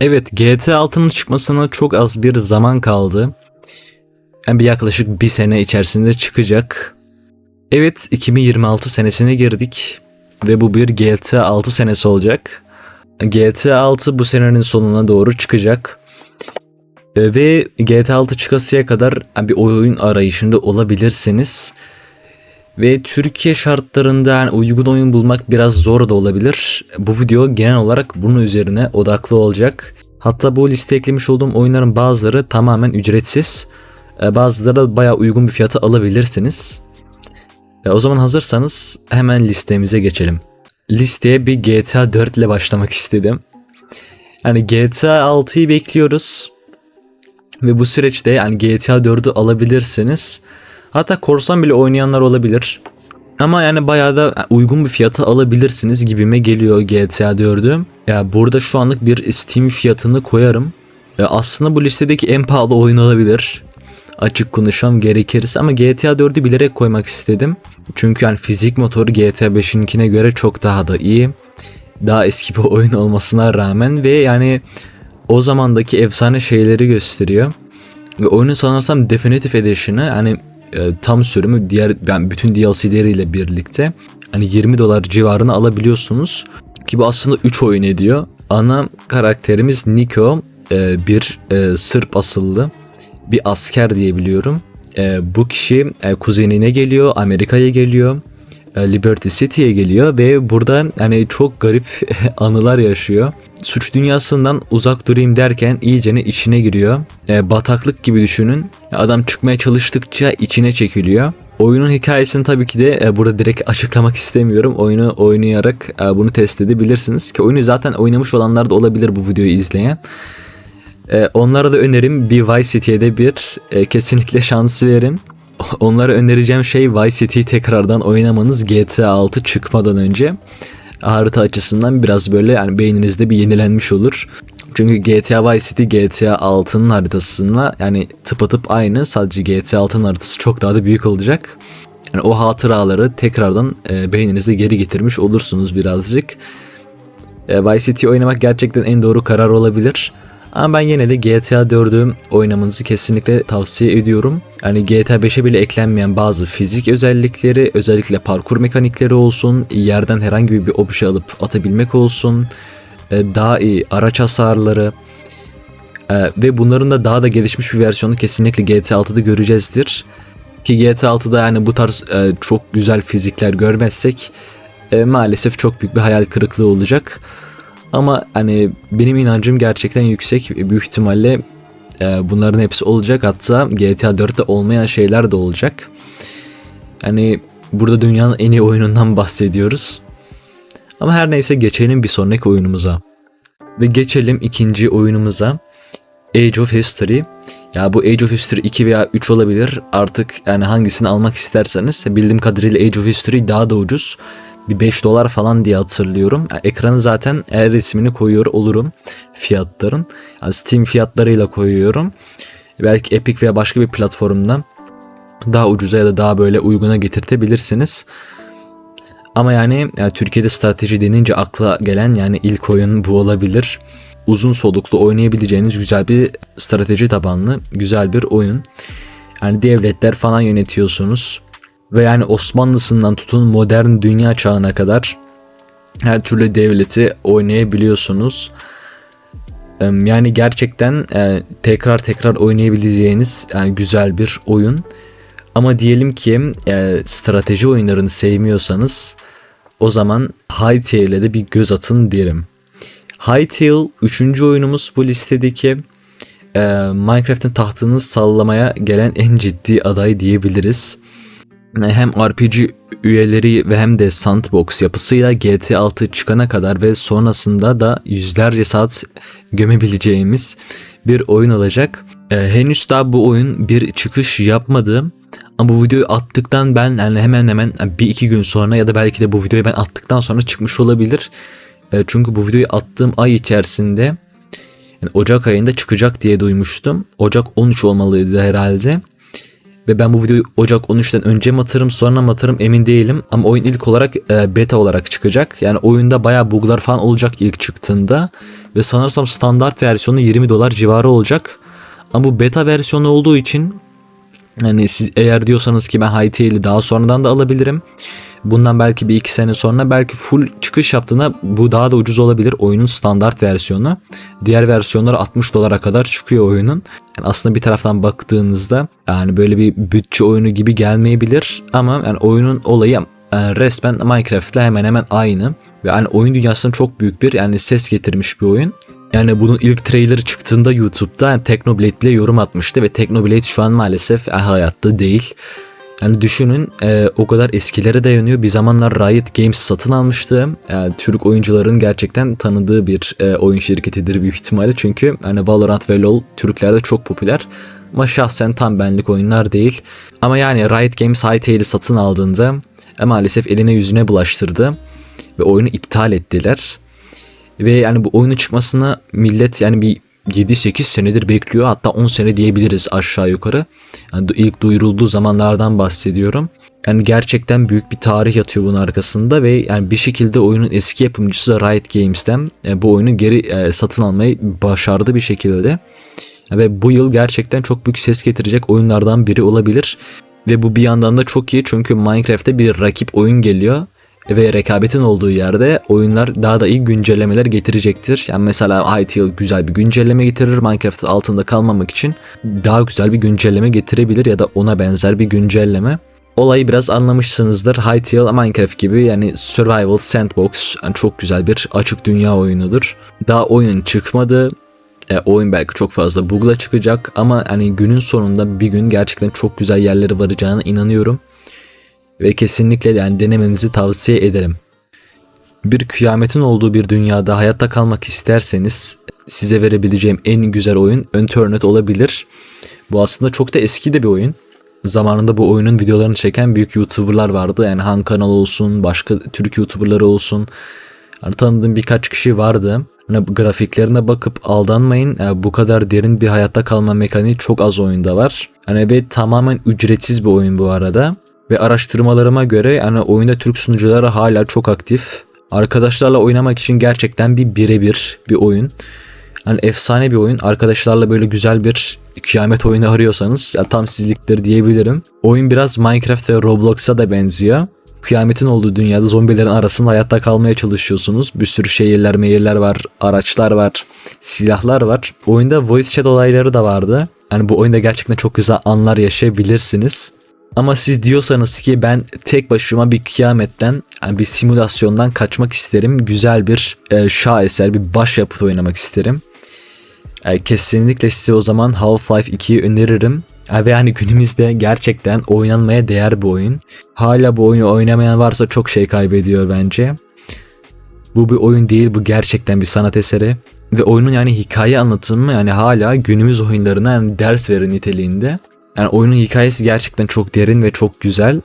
Evet GTA 6'nın çıkmasına çok az bir zaman kaldı. Yani bir yaklaşık bir sene içerisinde çıkacak. Evet 2026 senesine girdik ve bu bir GTA 6 senesi olacak. GTA 6 bu senenin sonuna doğru çıkacak. Ve GTA 6 çıkasıya kadar bir oyun arayışında olabilirsiniz. Ve Türkiye şartlarında yani uygun oyun bulmak biraz zor da olabilir. Bu video genel olarak bunun üzerine odaklı olacak. Hatta bu listeye eklemiş olduğum oyunların bazıları tamamen ücretsiz. E, Bazıları da bayağı uygun bir fiyata alabilirsiniz. E, O zaman hazırsanız hemen listemize geçelim. Listeye bir GTA 4 ile başlamak istedim. Yani GTA 6'yı bekliyoruz. Ve bu süreçte yani GTA 4'ü alabilirsiniz. Hatta korsan bile oynayanlar olabilir. Ama yani bayağı da uygun bir fiyata alabilirsiniz gibime geliyor GTA 4'ü. Ya burada şu anlık bir Steam fiyatını koyarım. Ya aslında bu listedeki en pahalı oyun olabilir. Açık konuşmam gerekirse ama GTA 4'ü bilerek koymak istedim. Çünkü yani fizik motoru GTA 5'inkine göre çok daha da iyi. Daha eski bir oyun olmasına rağmen ve yani o zamandaki efsane şeyleri gösteriyor. Ve oyunun sanırsam Definitive Edition'ı hani e, tam sürümü diğer yani bütün DLC'leriyle birlikte hani 20 dolar civarına alabiliyorsunuz. Ki bu aslında 3 oyun ediyor. Ana karakterimiz Nico e, bir e, Sırp asıllı bir asker diye biliyorum. E, bu kişi e, kuzenine geliyor, Amerika'ya geliyor. E, Liberty City'ye geliyor ve burada hani çok garip anılar yaşıyor. Suç dünyasından uzak durayım derken iyicene içine giriyor. E, bataklık gibi düşünün. Adam çıkmaya çalıştıkça içine çekiliyor. Oyunun hikayesini tabii ki de e, burada direkt açıklamak istemiyorum. Oyunu oynayarak e, bunu test edebilirsiniz ki oyunu zaten oynamış olanlar da olabilir bu videoyu izleyen. E, onlara da önerim bir Vice City'ye de bir e, kesinlikle şans verin. Onlara önereceğim şey Vice City'yi tekrardan oynamanız GTA 6 çıkmadan önce. Harita açısından biraz böyle yani beyninizde bir yenilenmiş olur. Çünkü GTA Vice City GTA 6'nın haritasıyla yani tıpatıp aynı sadece GTA 6'nın haritası çok daha da büyük olacak. Yani o hatıraları tekrardan e, beyninizde geri getirmiş olursunuz birazcık. E, Vice City oynamak gerçekten en doğru karar olabilir. Ama ben yine de GTA 4'ü oynamanızı kesinlikle tavsiye ediyorum. Yani GTA 5'e bile eklenmeyen bazı fizik özellikleri, özellikle parkur mekanikleri olsun, yerden herhangi bir obje alıp atabilmek olsun, e, daha iyi araç hasarları e, ve bunların da daha da gelişmiş bir versiyonu kesinlikle GTA 6'da göreceğizdir. Ki GTA 6'da yani bu tarz e, çok güzel fizikler görmezsek maalesef çok büyük bir hayal kırıklığı olacak. Ama hani benim inancım gerçekten yüksek. Büyük ihtimalle e, bunların hepsi olacak. Hatta GTA 4'te olmayan şeyler de olacak. Hani burada dünyanın en iyi oyunundan bahsediyoruz. Ama her neyse geçelim bir sonraki oyunumuza. Ve geçelim ikinci oyunumuza. Age of History. Ya bu Age of History 2 veya 3 olabilir. Artık yani hangisini almak isterseniz. Bildiğim kadarıyla Age of History daha da ucuz bir 5 dolar falan diye hatırlıyorum. Ekranı zaten el resmini koyuyor olurum fiyatların. Yani Steam fiyatlarıyla koyuyorum. Belki Epic veya başka bir platformdan daha ucuza ya da daha böyle uyguna getirtebilirsiniz. Ama yani, yani Türkiye'de strateji denince akla gelen yani ilk oyun bu olabilir. Uzun soluklu oynayabileceğiniz güzel bir strateji tabanlı güzel bir oyun. Yani devletler falan yönetiyorsunuz ve yani Osmanlısından tutun modern dünya çağına kadar her türlü devleti oynayabiliyorsunuz. Yani gerçekten e, tekrar tekrar oynayabileceğiniz yani güzel bir oyun. Ama diyelim ki e, strateji oyunlarını sevmiyorsanız o zaman Hytale'e de bir göz atın derim. Hytale 3. oyunumuz bu listedeki e, Minecraft'ın tahtını sallamaya gelen en ciddi aday diyebiliriz hem RPG üyeleri ve hem de sandbox yapısıyla GT 6 çıkana kadar ve sonrasında da yüzlerce saat gömebileceğimiz bir oyun olacak. Ee, henüz daha bu oyun bir çıkış yapmadı. Ama bu videoyu attıktan ben yani hemen hemen bir iki gün sonra ya da belki de bu videoyu ben attıktan sonra çıkmış olabilir. Ee, çünkü bu videoyu attığım ay içerisinde yani Ocak ayında çıkacak diye duymuştum. Ocak 13 olmalıydı herhalde. Ve ben bu videoyu Ocak 13'ten önce mi atarım sonra mı atarım emin değilim. Ama oyun ilk olarak e, beta olarak çıkacak. Yani oyunda bayağı buglar falan olacak ilk çıktığında. Ve sanırsam standart versiyonu 20 dolar civarı olacak. Ama bu beta versiyonu olduğu için yani siz eğer diyorsanız ki ben Hytale'i daha sonradan da alabilirim. Bundan belki bir iki sene sonra belki full çıkış yaptığında bu daha da ucuz olabilir oyunun standart versiyonu. Diğer versiyonları 60 dolara kadar çıkıyor oyunun. Yani aslında bir taraftan baktığınızda yani böyle bir bütçe oyunu gibi gelmeyebilir ama yani oyunun olayı yani resmen Minecraft'le hemen hemen aynı. Ve yani oyun dünyasına çok büyük bir yani ses getirmiş bir oyun. Yani bunun ilk trailer çıktığında YouTube'da yani Technoblade bile yorum atmıştı ve Technoblade şu an maalesef hayatta değil. Yani düşünün e, o kadar eskilere dayanıyor. Bir zamanlar Riot Games satın almıştı. Yani Türk oyuncuların gerçekten tanıdığı bir e, oyun şirketidir büyük ihtimalle. Çünkü hani Valorant ve LoL Türklerde çok popüler. Ama şahsen tam benlik oyunlar değil. Ama yani Riot Games Hytale'i satın aldığında e, maalesef eline yüzüne bulaştırdı. Ve oyunu iptal ettiler. Ve yani bu oyunun çıkmasına millet yani bir 7-8 senedir bekliyor. Hatta 10 sene diyebiliriz aşağı yukarı. Yani ilk duyurulduğu zamanlardan bahsediyorum. Yani gerçekten büyük bir tarih yatıyor bunun arkasında ve yani bir şekilde oyunun eski yapımcısı Riot Games'ten e, bu oyunu geri e, satın almayı başardı bir şekilde. Ve bu yıl gerçekten çok büyük ses getirecek oyunlardan biri olabilir. Ve bu bir yandan da çok iyi çünkü Minecraft'te bir rakip oyun geliyor ve rekabetin olduğu yerde oyunlar daha da iyi güncellemeler getirecektir. Yani mesela Hytale güzel bir güncelleme getirir. Minecraft altında kalmamak için daha güzel bir güncelleme getirebilir ya da ona benzer bir güncelleme. Olayı biraz anlamışsınızdır. Hytale Minecraft gibi yani survival sandbox yani çok güzel bir açık dünya oyunudur. Daha oyun çıkmadı. E, oyun belki çok fazla bug'la çıkacak ama hani günün sonunda bir gün gerçekten çok güzel yerlere varacağına inanıyorum ve kesinlikle yani denemenizi tavsiye ederim. Bir kıyametin olduğu bir dünyada hayatta kalmak isterseniz size verebileceğim en güzel oyun Unturned olabilir. Bu aslında çok da eski de bir oyun. Zamanında bu oyunun videolarını çeken büyük YouTuber'lar vardı. Yani Han Kanal olsun, başka Türk YouTuber'ları olsun. Hani tanıdığım birkaç kişi vardı. Hani grafiklerine bakıp aldanmayın. Yani bu kadar derin bir hayatta kalma mekaniği çok az oyunda var. Hani ve tamamen ücretsiz bir oyun bu arada. Ve araştırmalarıma göre yani oyunda Türk sunucuları hala çok aktif. Arkadaşlarla oynamak için gerçekten bir birebir bir oyun. Yani efsane bir oyun. Arkadaşlarla böyle güzel bir kıyamet oyunu arıyorsanız ya tam sizliktir diyebilirim. Oyun biraz Minecraft ve Roblox'a da benziyor. Kıyametin olduğu dünyada zombilerin arasında hayatta kalmaya çalışıyorsunuz. Bir sürü şehirler, meyirler var, araçlar var, silahlar var. Oyunda voice chat olayları da vardı. Yani bu oyunda gerçekten çok güzel anlar yaşayabilirsiniz. Ama siz diyorsanız ki ben tek başıma bir kıyametten, yani bir simülasyondan kaçmak isterim. Güzel bir e, şaheser, bir başyapıt oynamak isterim. E, kesinlikle size o zaman Half-Life 2'yi öneririm. E, ve yani günümüzde gerçekten oynanmaya değer bir oyun. Hala bu oyunu oynamayan varsa çok şey kaybediyor bence. Bu bir oyun değil, bu gerçekten bir sanat eseri. Ve oyunun yani hikaye anlatımı yani hala günümüz oyunlarına yani ders verir niteliğinde. Yani oyunun hikayesi gerçekten çok derin ve çok güzel.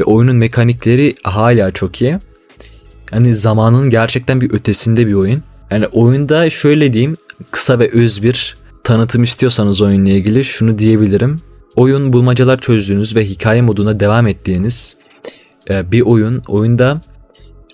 Ve oyunun mekanikleri hala çok iyi. Yani zamanın gerçekten bir ötesinde bir oyun. Yani oyunda şöyle diyeyim kısa ve öz bir tanıtım istiyorsanız oyunla ilgili şunu diyebilirim. Oyun bulmacalar çözdüğünüz ve hikaye moduna devam ettiğiniz e, bir oyun. Oyunda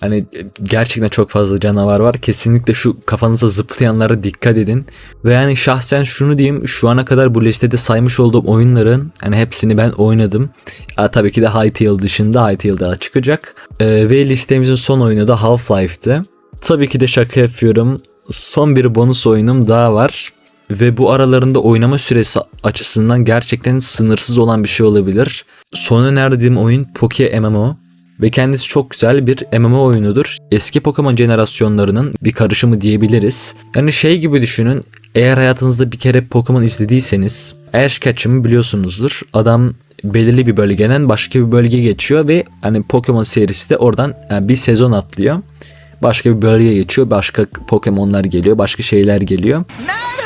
Hani e, gerçekten çok fazla canavar var. Kesinlikle şu kafanıza zıplayanlara dikkat edin. Ve yani şahsen şunu diyeyim. Şu ana kadar bu listede saymış olduğum oyunların hani hepsini ben oynadım. Ya, tabii ki de Hytale dışında Hytale daha çıkacak. Ee, ve listemizin son oyunu da Half-Life'tı. Tabii ki de şaka yapıyorum. Son bir bonus oyunum daha var. Ve bu aralarında oynama süresi açısından gerçekten sınırsız olan bir şey olabilir. Son önerdiğim oyun Poke MMO ve kendisi çok güzel bir MMO oyunudur. Eski Pokemon jenerasyonlarının bir karışımı diyebiliriz. Yani şey gibi düşünün. Eğer hayatınızda bir kere Pokemon izlediyseniz Ash Ketchum'ı biliyorsunuzdur. Adam belirli bir bölgeden başka bir bölgeye geçiyor ve hani Pokemon serisi de oradan yani bir sezon atlıyor. Başka bir bölgeye geçiyor. Başka Pokemon'lar geliyor. Başka şeyler geliyor. Merhaba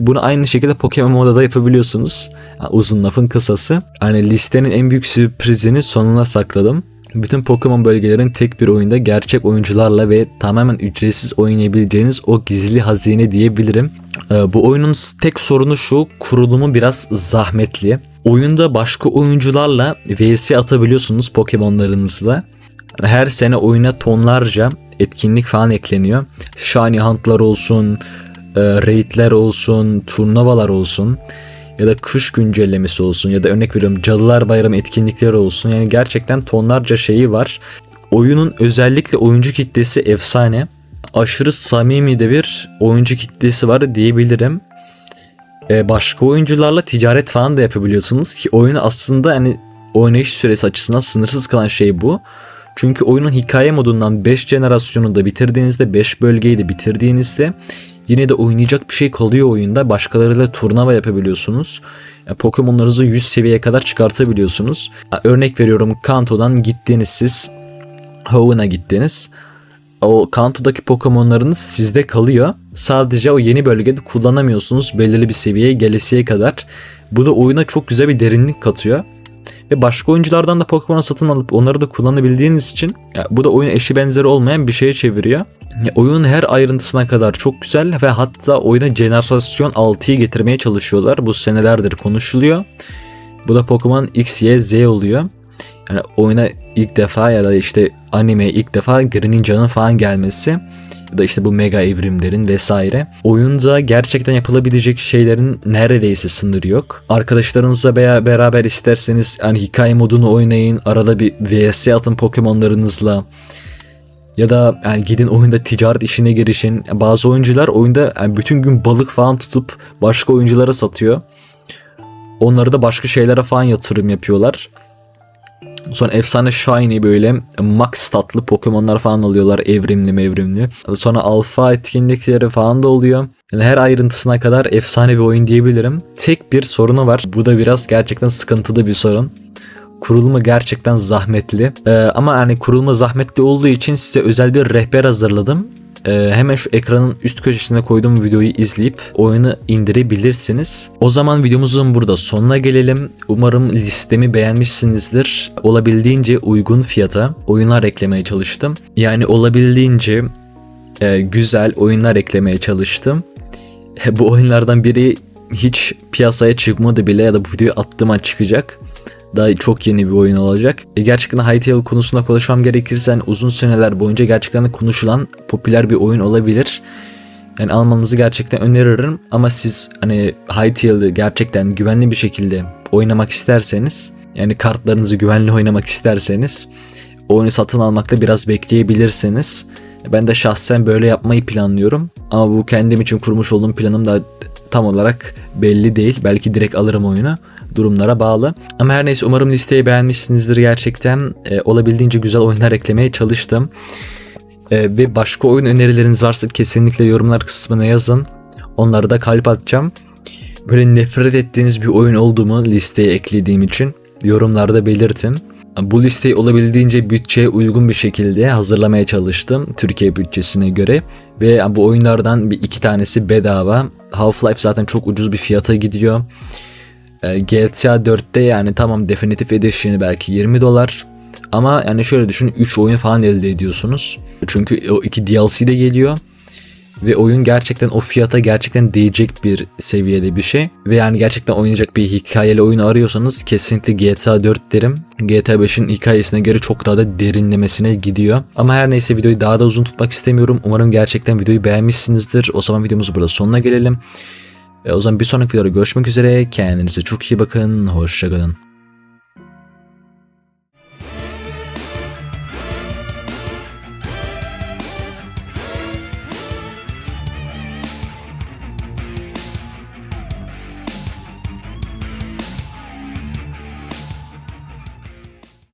Bunu aynı şekilde Pokemon Moda da yapabiliyorsunuz. Yani uzun lafın kısası. Hani listenin en büyük sürprizini sonuna sakladım. Bütün Pokemon bölgelerin tek bir oyunda gerçek oyuncularla ve tamamen ücretsiz oynayabileceğiniz o gizli hazine diyebilirim. Ee, bu oyunun tek sorunu şu, kurulumu biraz zahmetli. Oyunda başka oyuncularla vs atabiliyorsunuz Pokemon'larınızla. Her sene oyuna tonlarca etkinlik falan ekleniyor. Shiny Hunt'lar olsun, e, raid'ler olsun, turnuvalar olsun ya da kış güncellemesi olsun ya da örnek veriyorum Cadılar Bayramı etkinlikleri olsun. Yani gerçekten tonlarca şeyi var. Oyunun özellikle oyuncu kitlesi efsane. Aşırı samimi de bir oyuncu kitlesi var diyebilirim. Ee, başka oyuncularla ticaret falan da yapabiliyorsunuz ki oyunu aslında hani oynayış süresi açısından sınırsız kalan şey bu. Çünkü oyunun hikaye modundan 5 jenerasyonu da bitirdiğinizde 5 bölgeyi de bitirdiğinizde yine de oynayacak bir şey kalıyor oyunda. Başkalarıyla turnuva yapabiliyorsunuz. Yani Pokemon'larınızı 100 seviyeye kadar çıkartabiliyorsunuz. Örnek veriyorum Kanto'dan gittiniz siz. Hoen'a gittiniz. O Kanto'daki Pokemon'larınız sizde kalıyor. Sadece o yeni bölgede kullanamıyorsunuz belirli bir seviyeye gelesiye kadar. Bu da oyuna çok güzel bir derinlik katıyor. Ve başka oyunculardan da Pokemon satın alıp onları da kullanabildiğiniz için ya bu da oyun eşi benzeri olmayan bir şeye çeviriyor. Oyunun her ayrıntısına kadar çok güzel ve hatta oyuna jenerasyon 6'yı getirmeye çalışıyorlar. Bu senelerdir konuşuluyor. Bu da Pokemon X, Y, Z oluyor. Yani oyuna ilk defa ya da işte anime ilk defa Greninja'nın falan gelmesi ya da işte bu mega evrimlerin vesaire. Oyunda gerçekten yapılabilecek şeylerin neredeyse sınırı yok. Arkadaşlarınızla veya beraber isterseniz yani hikaye modunu oynayın. Arada bir VS atın Pokemon'larınızla. Ya da yani gidin oyunda ticaret işine girişin. Bazı oyuncular oyunda yani bütün gün balık falan tutup başka oyunculara satıyor. Onları da başka şeylere falan yatırım yapıyorlar. Sonra efsane shiny böyle max tatlı Pokemon'lar falan alıyorlar evrimli mevrimli. Sonra alfa etkinlikleri falan da oluyor. Yani her ayrıntısına kadar efsane bir oyun diyebilirim. Tek bir sorunu var. Bu da biraz gerçekten sıkıntılı bir sorun. Kurulumu gerçekten zahmetli. Ee, ama yani kurulumu zahmetli olduğu için size özel bir rehber hazırladım. Ee, hemen şu ekranın üst köşesine koyduğum videoyu izleyip oyunu indirebilirsiniz. O zaman videomuzun burada sonuna gelelim. Umarım listemi beğenmişsinizdir. Olabildiğince uygun fiyata oyunlar eklemeye çalıştım. Yani olabildiğince e, güzel oyunlar eklemeye çalıştım. E, bu oyunlardan biri hiç piyasaya çıkmadı bile ya da bu videoyu attığım an çıkacak. Daha çok yeni bir oyun olacak. E gerçekten Hytale konusunda konuşmam gerekirse hani uzun seneler boyunca gerçekten konuşulan popüler bir oyun olabilir. Yani almanızı gerçekten öneririm ama siz hani Hytale'ı gerçekten güvenli bir şekilde oynamak isterseniz yani kartlarınızı güvenli oynamak isterseniz oyunu satın almakta biraz bekleyebilirsiniz. Ben de şahsen böyle yapmayı planlıyorum. Ama bu kendim için kurmuş olduğum planım da tam olarak belli değil. Belki direkt alırım oyunu. Durumlara bağlı. Ama her neyse umarım listeyi beğenmişsinizdir gerçekten. Ee, olabildiğince güzel oyunlar eklemeye çalıştım. Ee, ve başka oyun önerileriniz varsa kesinlikle yorumlar kısmına yazın. Onları da kalp atacağım. Böyle nefret ettiğiniz bir oyun olduğumu listeye eklediğim için yorumlarda belirtin. Bu listeyi olabildiğince bütçeye uygun bir şekilde hazırlamaya çalıştım Türkiye bütçesine göre ve bu oyunlardan bir iki tanesi bedava. Half-Life zaten çok ucuz bir fiyata gidiyor. Ee, GTA 4'te yani tamam Definitive Edition'ı belki 20 dolar ama yani şöyle düşün 3 oyun falan elde ediyorsunuz. Çünkü o iki DLC de geliyor. Ve oyun gerçekten o fiyata gerçekten değecek bir seviyede bir şey. Ve yani gerçekten oynayacak bir hikayeli oyun arıyorsanız kesinlikle GTA 4 derim. GTA 5'in hikayesine göre çok daha da derinlemesine gidiyor. Ama her neyse videoyu daha da uzun tutmak istemiyorum. Umarım gerçekten videoyu beğenmişsinizdir. O zaman videomuzun burada sonuna gelelim. E, o zaman bir sonraki videoda görüşmek üzere. Kendinize çok iyi bakın. Hoşçakalın.